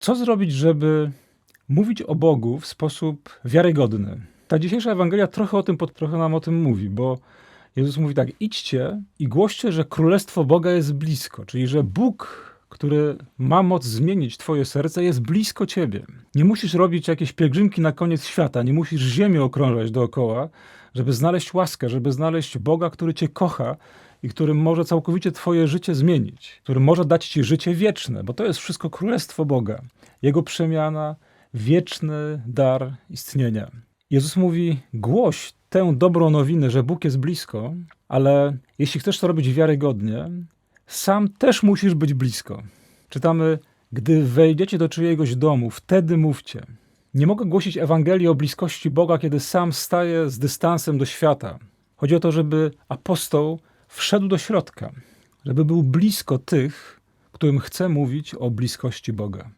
Co zrobić, żeby mówić o Bogu w sposób wiarygodny? Ta dzisiejsza Ewangelia trochę o tym, pod- trochę nam o tym mówi, bo Jezus mówi tak: idźcie i głoście, że królestwo Boga jest blisko, czyli że Bóg, który ma moc zmienić Twoje serce, jest blisko Ciebie. Nie musisz robić jakiejś pielgrzymki na koniec świata, nie musisz ziemię okrążać dookoła, żeby znaleźć łaskę, żeby znaleźć Boga, który Cię kocha i który może całkowicie Twoje życie zmienić, który może dać Ci życie wieczne, bo to jest wszystko królestwo Boga, Jego przemiana, wieczny dar istnienia. Jezus mówi: głoś tę dobrą nowinę, że Bóg jest blisko, ale jeśli chcesz to robić wiarygodnie, sam też musisz być blisko. Czytamy: Gdy wejdziecie do czyjegoś domu, wtedy mówcie. Nie mogę głosić Ewangelii o bliskości Boga, kiedy sam staję z dystansem do świata. Chodzi o to, żeby apostoł wszedł do środka, żeby był blisko tych, którym chce mówić o bliskości Boga.